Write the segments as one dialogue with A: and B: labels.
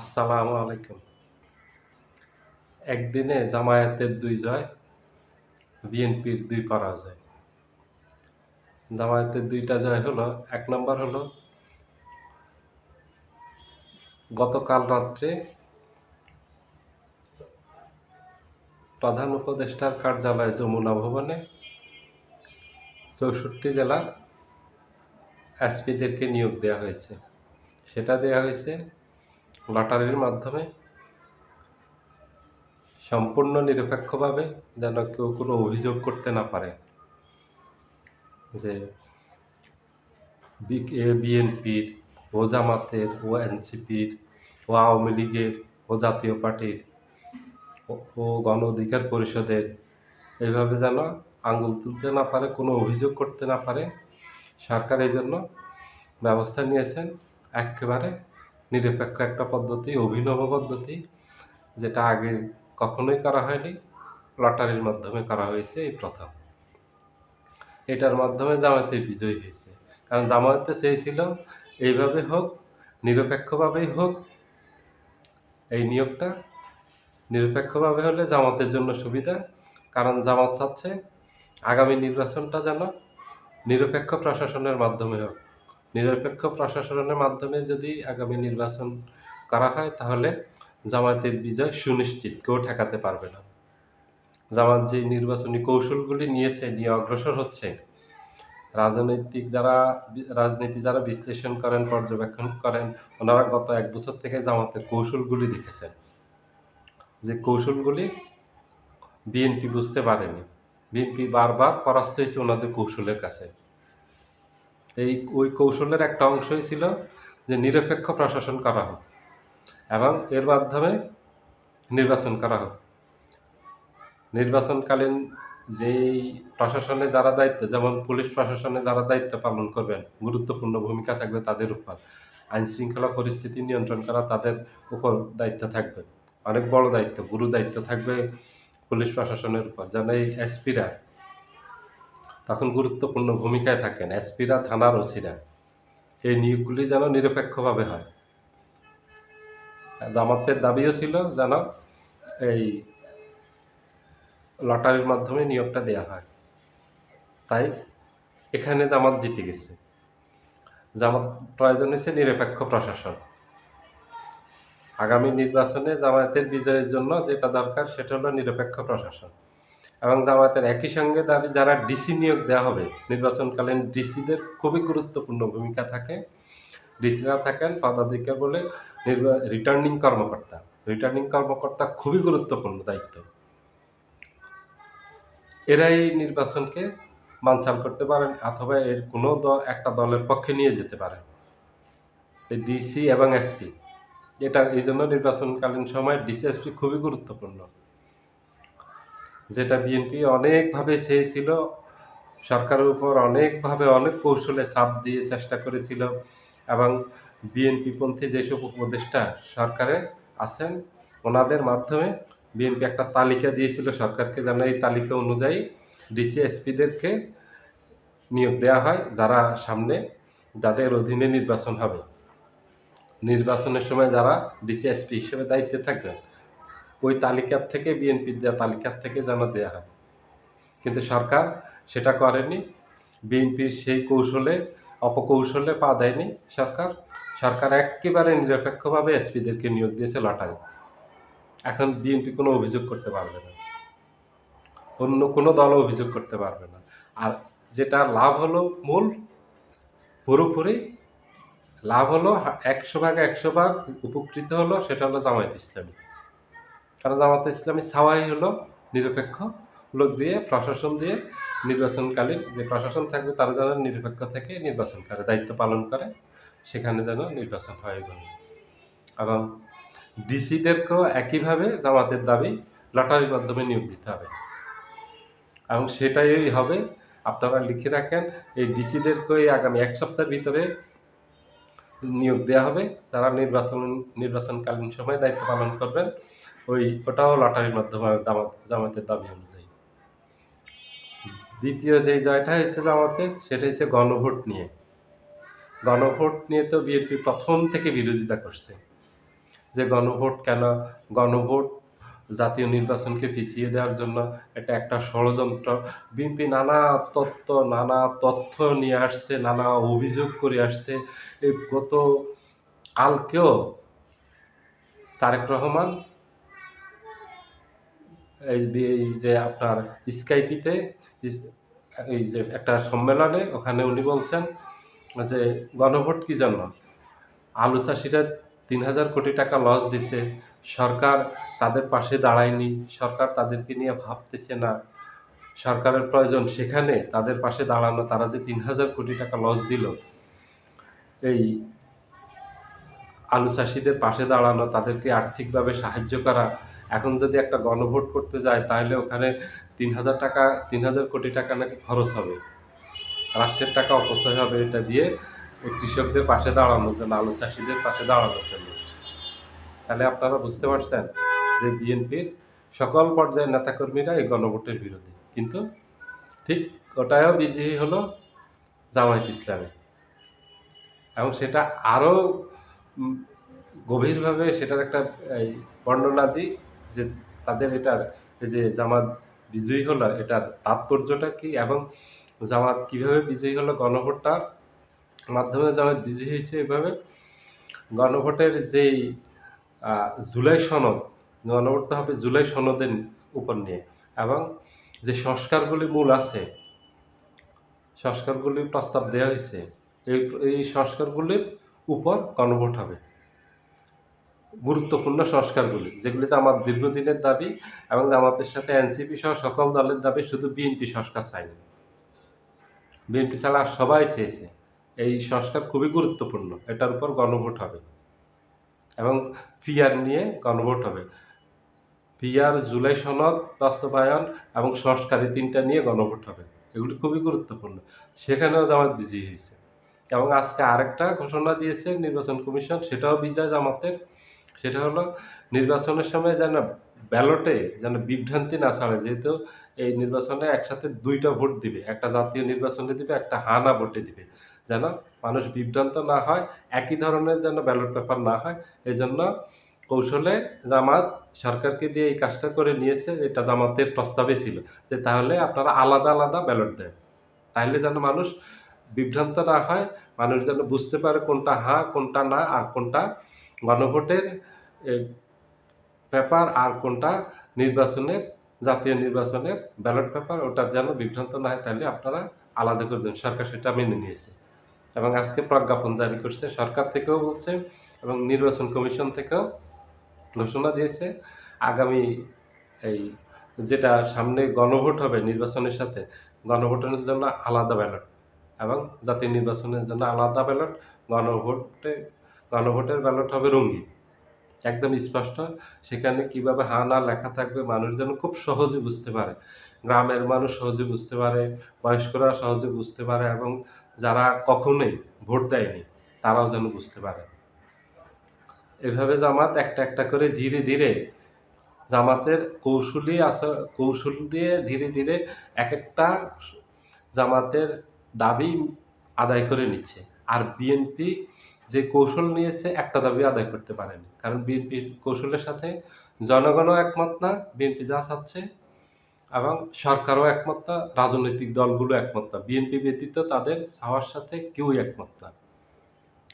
A: আসসালামু আলাইকুম। একদিনে জামায়াতের দুই জয়, বিএনপির দুই পরাজয়। জামায়াতের দুইটা জয় হলো, এক নম্বর হলো, গতকাল রাত্রে প্রধান উপদেষ্টার কার্যালয় যমুনা ভবনে চৌষট্টি জেলার এসপিদেরকে নিয়োগ দেওয়া হয়েছে। সেটা দেওয়া হয়েছে লটারির মাধ্যমে সম্পূর্ণ নিরপেক্ষভাবে যেন কেউ কোনো অভিযোগ করতে না পারে যে বিএনপির, ও জামাতের, ও এনসিপির, ও আওয়ামী লীগের, ও জাতীয় পার্টির, ও- গণ অধিকার পরিষদের এইভাবে যেন আঙুল তুলতে না পারে, কোনো অভিযোগ করতে না পারে। সরকার এই জন্য ব্যবস্থা নিয়েছেন। একেবারে নিরপেক্ষ একটা পদ্ধতি, অভিনব পদ্ধতি, যেটা আগে কখনোই করা হয়নি, লটারির মাধ্যমে করা হয়েছে এই প্রথম। এটার মাধ্যমে জামায়াতে বিজয়ী হয়েছে। কারণ জামায়াতে চেয়েছিল, এইভাবে হোক, নিরপেক্ষভাবেই হোক, এই নিয়োগটা নিরপেক্ষভাবে হলে জামাতের জন্য সুবিধা। কারণ জামাত চাচ্ছে আগামী নির্বাচনটা যেন নিরপেক্ষ প্রশাসনের মাধ্যমে হোক। নিরপেক্ষ প্রশাসনের মাধ্যমে যদি আগামী নির্বাচন করা হয়, তাহলে জামায়াতের বিজয় সুনিশ্চিত, কেউ ঠেকাতে পারবে না। জামাত যে নির্বাচনী কৌশলগুলি নিয়েছে, নিয়ে অগ্রসর হচ্ছে, রাজনৈতিক যারা রাজনীতি যারা বিশ্লেষণ করেন, পর্যবেক্ষণ করেন, ওনারা গত এক বছর থেকে জামাতের কৌশলগুলি দেখেছেন। যে কৌশলগুলি বিএনপি বুঝতে পারেনি। বিএনপি বারবার পরাস্ত হয়েছে ওনাদের কৌশলের কাছে। এই ওই কৌশলের একটা অংশই ছিল যে নিরপেক্ষ প্রশাসন করা হোক এবং এর মাধ্যমে নির্বাচন করা হোক। নির্বাচনকালীন যেই প্রশাসনে যারা দায়িত্ব, যেমন পুলিশ প্রশাসনে যারা দায়িত্ব পালন করবেন, গুরুত্বপূর্ণ ভূমিকা থাকবে তাদের উপর। আইন শৃঙ্খলা পরিস্থিতি নিয়ন্ত্রণ করা তাদের উপর দায়িত্ব থাকবে। অনেক বড় দায়িত্ব, গুরু দায়িত্ব থাকবে পুলিশ প্রশাসনের উপর। যেন এই এসপিরা তখন গুরুত্বপূর্ণ ভূমিকায় থাকেন এসপিরা, থানার ওসিরা। এই নিয়োগগুলি যেন নিরপেক্ষভাবে হয়। জামাতের দাবিও ছিল যেন এই লটারির মাধ্যমে নিয়োগটা দেওয়া হয়। তাই এখানে জামাত জিতে গেছে। জামাত প্রয়োজন হয়েছে নিরপেক্ষ প্রশাসন। আগামী নির্বাচনে জামায়াতের বিজয়ের জন্য যেটা দরকার সেটা হলো নিরপেক্ষ প্রশাসন। এবং জামায়াতের একই সঙ্গে দাবি, যারা ডিসি নিয়োগ দেওয়া হবে, নির্বাচনকালীন ডিসিদের খুবই গুরুত্বপূর্ণ ভূমিকা থাকে। ডিসিরা থাকেন পদাধিকার বলে রিটার্নিং কর্মকর্তা। রিটার্নিং কর্মকর্তা খুবই গুরুত্বপূর্ণ দায়িত্ব। এরাই নির্বাচনকে বানচাল করতে পারেন অথবা এর কোনো একটা দলের পক্ষে নিয়ে যেতে পারেন। ডিসি এবং এসপি, এটা এই জন্য নির্বাচনকালীন সময় ডিসি, এসপি খুবই গুরুত্বপূর্ণ। যেটা বিএনপি অনেকভাবে চেয়েছিল, সরকারের উপর অনেকভাবে অনেক কৌশলে চাপ দিয়ে চেষ্টা করেছিল এবং বিএনপি পন্থী যেসব উপদেষ্টা সরকারে আছেন, ওনাদের মাধ্যমে বিএনপি একটা তালিকা দিয়েছিল সরকারকে যেন এই তালিকা অনুযায়ী ডিসি এসপিদেরকে নিয়োগ দেওয়া হয়, যারা সামনে যাদের অধীনে নির্বাচন হবে। নির্বাচনের সময় যারা ডিসি এসপি হিসেবে দায়িত্বে থাকবেন ওই তালিকার থেকে বিএনপির দেওয়া তালিকার থেকে যেন দেওয়া হবে। কিন্তু সরকার সেটা করেনি। বিএনপির সেই কৌশলে, অপকৌশলে পা দেয়নি সরকার। সরকার একেবারে নিরপেক্ষভাবে এসপিদেরকে নিয়োগ দিয়েছে লটারি। এখন বিএনপি কোনো অভিযোগ করতে পারবে না। অন্য কোনো দলও অভিযোগ করতে পারবে না। আর যেটা লাভ হলো মূল, পুরোপুরি লাভ হলো একশো ভাগ একশো ভাগ উপকৃত হলো, সেটা হলো জামায়াত ইসলামী। কারণ জামাত ইসলামী ছাওয়াই হলো নিরপেক্ষ লোক দিয়ে, প্রশাসন দিয়ে নির্বাচনকালীন যে প্রশাসন থাকবে তারা যেন নিরপেক্ষ থেকে নির্বাচন করে, দায়িত্ব পালন করে, সেখানে যেন নির্বাচন হয় এগুলো। এবং ডিসিদেরকেও একইভাবে জামাতের দাবি লটারির মাধ্যমে নিয়োগ দিতে হবে। এবং সেটাই হবে, আপনারা লিখে রাখেন, এই ডিসিদেরকে আগামী এক সপ্তাহের ভিতরে নিয়োগ দেওয়া হবে। তারা নির্বাচন, নির্বাচনকালীন সময় দায়িত্ব পালন করবেন ওই ওটাও লটারির মাধ্যমে জামাতের দাবি অনুযায়ী। দ্বিতীয় যে জয়টা হয়েছে জামাতের সেটা হচ্ছে গণভোট নিয়ে। গণভোট নিয়ে তো বিএনপি প্রথম থেকে বিরোধিতা করছে। যে গণভোট কেন, গণভোট জাতীয় নির্বাচনকে পিছিয়ে দেওয়ার জন্য এটা একটা ষড়যন্ত্র। বিএনপি নানা তত্ত্ব, নানা তথ্য নিয়ে আসছে, নানা অভিযোগ করে আসছে। এই গত কালকেও তারেক রহমান এই যে আপনার স্কাইপিতে এই যে একটা সম্মেলনে ওখানে উনি বলছেন যে, গণভোট কি জন্য? আলু চাষিরা তিন হাজার কোটি টাকা লস দিছে। সরকার তাদের পাশে দাঁড়ায়নি। সরকার তাদেরকে নিয়ে ভাবতেছে না। সরকারের প্রয়োজন সেখানে তাদের পাশে দাঁড়ানো, তারা যে তিন হাজার কোটি টাকা লস দিল। এই আলু চাষিদের পাশে দাঁড়ানো, তাদেরকে আর্থিকভাবে সাহায্য করা এখন যদি একটা গণভোট করতে যায়, তাহলে ওখানে তিন হাজার টাকা, তিন হাজার কোটি টাকা নাকি খরচ হবে। রাষ্ট্রের টাকা অপচয় হবে এটা দিয়ে কৃষকদের পাশে দাঁড়ানোর জন্য আলু চাষিদের পাশে দাঁড়ানোর জন্য। তাহলে আপনারা বুঝতে পারছেন যে বিএনপির সকল পর্যায়ের নেতাকর্মীরা এই গণভোটের বিরোধী। কিন্তু ঠিক ওটাও বিজয়ী হলো জামায়াত ইসলামী। এবং সেটা আরও গভীরভাবে সেটার একটা বর্ণনা দিই যে তাদের এটার যে জামাত বিজয়ী হলো, এটার তাৎপর্যটা কি এবং জামাত কীভাবে বিজয়ী হলো, গণভোটটার মাধ্যমে জামাত বিজয়ী হয়েছে এভাবে? গণভোটের যেই জুলাই সনদ, গণভোট হবে জুলাই সনদের উপর নিয়ে এবং যে সংস্কারগুলি মূল আছে সংস্কারগুলি প্রস্তাব দেওয়া হয়েছে, এই এই সংস্কারগুলির উপর গণভোট হবে। গুরুত্বপূর্ণ সংস্কারগুলি, যেগুলি আমার দীর্ঘদিনের দাবি এবং জামাতের সাথে এনসিপি সহ সকল দলের দাবি শুধু বিএনপি সংস্কার চায়নি। বিএনপি ছাড়া সবাই চেয়েছে এই সংস্কার খুবই গুরুত্বপূর্ণ, এটার উপর গণভোট হবে এবং পিআর নিয়ে গণভোট হবে। পিআর, জুলাই সনদ, বাস্তবায়ন এবং সংস্কার এই তিনটা নিয়ে গণভোট হবে, এগুলি খুবই গুরুত্বপূর্ণ। সেখানেও জামাত বিজয়ী হয়েছে এবং আজকে আরেকটা ঘোষণা দিয়েছে নির্বাচন কমিশন, সেটাও বিজয় জামাতের। সেটা হলো নির্বাচনের সময় যেন ব্যালটে যেন বিভ্রান্তি না ছাড়ে, যেহেতু এই নির্বাচনে একসাথে দুইটা ভোট দিবে, একটা জাতীয় নির্বাচনে দিবে, একটা হানা ভোটে দিবে। যেন মানুষ বিভ্রান্ত না হয়, একই ধরনের যেন ব্যালট পেপার না হয় এই জন্য কৌশলে জামাত সরকারকে দিয়ে এই কাজটা করে নিয়েছে, এটা জামাতের প্রস্তাবে ছিল যে তাহলে আপনারা আলাদা আলাদা ব্যালট দেন। তাহলে যেন মানুষ বিভ্রান্ত না হয়, মানুষ যেন বুঝতে পারে কোনটা হ্যাঁ কোনটা না, আর কোনটা গণভোটের পেপার আর কোনটা? নির্বাচনের, জাতীয় নির্বাচনের ব্যালট পেপার, ওটা যেন বিভ্রান্ত না হয়, তাহলে আপনারা আলাদা করে দেন। সরকার সেটা মেনে নিয়েছে। এবং আজকে প্রজ্ঞাপন জারি করছে। সরকার থেকেও বলছে এবং নির্বাচন কমিশন থেকেও ঘোষণা দিয়েছে। আগামী এই যেটা সামনে গণভোট হবে নির্বাচনের সাথে, গণভোটের জন্য আলাদা ব্যালট এবং জাতীয় নির্বাচনের জন্য আলাদা ব্যালট, গণভোটে গণভোটের ব্যালট হবে রঙিন। একদম স্পষ্ট। সেখানে কীভাবে হা না লেখা থাকবে মানুষ যেন খুব সহজে বুঝতে পারে। গ্রামের মানুষ সহজে বুঝতে পারে, বয়স্করা সহজে বুঝতে পারে এবং যারা কখনোই ভোট দেয়নি, তারাও যেন বুঝতে পারে। এভাবে জামাত একটা একটা করে ধীরে ধীরে জামাতের কৌশলী আস, কৌশল দিয়ে ধীরে ধীরে এক একটা জামাতের দাবি আদায় করে নিচ্ছে। আর বিএনপি যে কৌশল নিয়েছে একটা দাবি আদায় করতে পারেনি। কারণ বিএনপির কৌশলের সাথে জনগণও একমত না, বিএনপি যা চাচ্ছে এবং সরকারও একমত না, রাজনৈতিক দলগুলো একমত না। বিএনপি ব্যতীত তাদের চাওয়ার সাথে কেউই একমত না।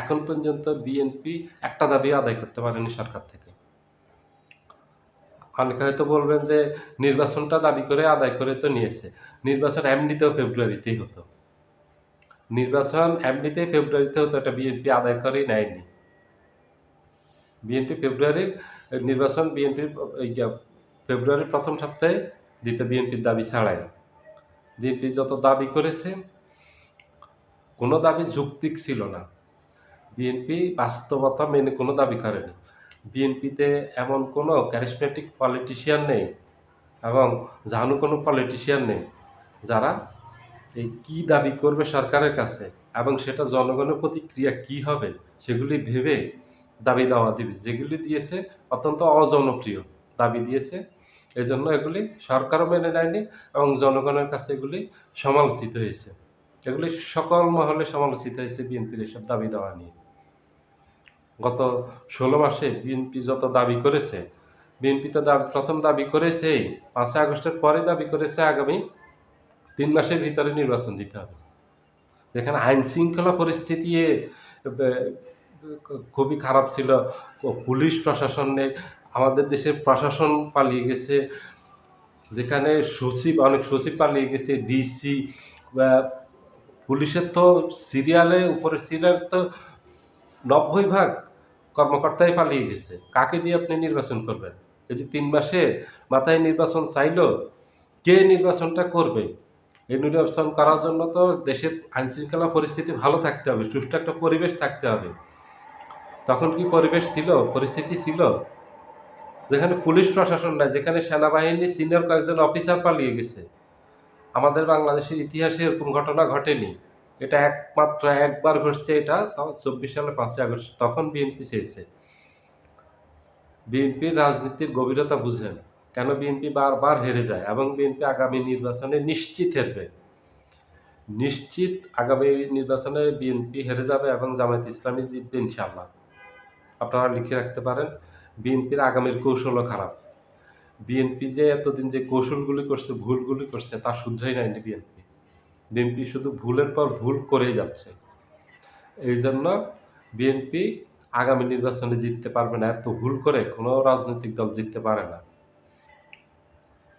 A: এখন পর্যন্ত বিএনপি একটা দাবি আদায় করতে পারেনি সরকার থেকে। অনেকে হয়তো বলবেন যে নির্বাচনটা দাবি করে আদায় করে তো নিয়েছে। নির্বাচন এমনিতেও ফেব্রুয়ারিতেই হতো। নির্বাচন এমনিতেই ফেব্রুয়ারিতে হতো এটা বিএনপি আদায় করেই নেয়নি। বিএনপি ফেব্রুয়ারির নির্বাচন বিএনপির ফেব্রুয়ারির প্রথম সপ্তাহে দিতে বিএনপির দাবি ছাড়াই। বিএনপি যত দাবি করেছে, কোনো দাবি যৌক্তিক ছিল না। বিএনপি বাস্তবতা মেনে কোনো দাবি করেনি। বিএনপিতে এমন কোনো ক্যারিসমেটিক পলিটিশিয়ান নেই এবং জানু কোনো পলিটিশিয়ান নেই যারা এই কি দাবি করবে সরকারের কাছে এবং সেটা জনগণের প্রতিক্রিয়া কি হবে, সেগুলি ভেবে দাবি দেওয়া দিবে। যেগুলি দিয়েছে অত্যন্ত অজনপ্রিয় দাবি দিয়েছে। এই জন্য এগুলি সরকারও মেনে নেয়নি এবং জনগণের কাছে এগুলি সমালোচিত হয়েছে। এগুলি সকল মহলে সমালোচিত হয়েছে বিএনপির এসব দাবি দেওয়া নিয়ে। গত ষোলো মাসে বিএনপি যত দাবি করেছে, বিএনপি তো প্রথম দাবি করেছে পাঁচই আগস্টের পরে দাবি করেছে আগামী তিন মাসের ভিতরে নির্বাচন দিতে হবে। যেখানে আইন শৃঙ্খলা পরিস্থিতি খুবই খারাপ ছিল। পুলিশ প্রশাসন নেই আমাদের দেশের প্রশাসন পালিয়ে গেছে। যেখানে সচিব, অনেক সচিব পালিয়ে গেছে, ডিসি পুলিশের তো সিরিয়ালে উপরে সিরিয়াল তো নব্বই ভাগ কর্মকর্তাই পালিয়ে গেছে। কাকে দিয়ে আপনি নির্বাচন করবেন? এই যে তিন মাসে মাথায় নির্বাচন চাইলো, কে নির্বাচনটা করবে? এই নির্বাচন করার জন্য তো দেশের আইন শৃঙ্খলা পরিস্থিতি ভালো থাকতে হবে, সুষ্ঠু একটা পরিবেশ থাকতে হবে। তখন কি পরিবেশ ছিল? পরিস্থিতি ছিল যেখানে পুলিশ প্রশাসন নাই, যেখানে সেনাবাহিনী সিনিয়র কয়েকজন অফিসার পালিয়ে গেছে। আমাদের বাংলাদেশের ইতিহাসে এরকম ঘটনা ঘটেনি। এটা একমাত্র একবার ঘটছে এটা চব্বিশ সালে পাঁচই আগস্ট, তখন বিএনপি চেয়েছে। বিএনপির রাজনীতির গভীরতা বুঝেন। কেন বিএনপি বারবার হেরে যায় এবং বিএনপি আগামী নির্বাচনে নিশ্চিত হেরবে? নিশ্চিত আগামী নির্বাচনে বিএনপি হেরে যাবে এবং জামায়াত ইসলামী জিতবে ইনশাল্লাহ আপনারা লিখে রাখতে পারেন, বিএনপির আগামীর কৌশলও খারাপ। বিএনপি যে এতদিন যে কৌশলগুলি করছে, ভুলগুলি করছে, তা শুধরাই নেয়নি বিএনপি। বিএনপি শুধু ভুলের পর ভুল করেই যাচ্ছে। এই জন্য বিএনপি আগামী নির্বাচনে জিততে পারবে না। এত ভুল করে কোনো রাজনৈতিক দল জিততে পারে না।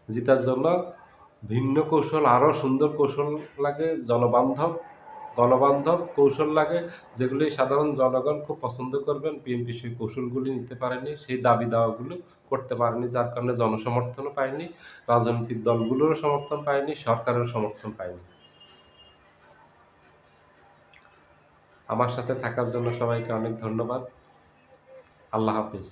A: জিতার জন্য ভিন্ন কৌশল আরও সুন্দর কৌশল লাগে, জনবান্ধব, গণবান্ধব কৌশল লাগে, যেগুলি সাধারণ জনগণ খুব পছন্দ করবেন। বিএনপি সেই কৌশলগুলি নিতে পারেনি, সেই দাবি দাওয়াগুলো করতে পারেনি, যার কারণে জনসমর্থনও পায়নি, রাজনৈতিক দলগুলোরও সমর্থন পায়নি সরকারের সমর্থন পায়নি। আমার সাথে থাকার জন্য সবাইকে অনেক ধন্যবাদ। আল্লাহ হাফিজ।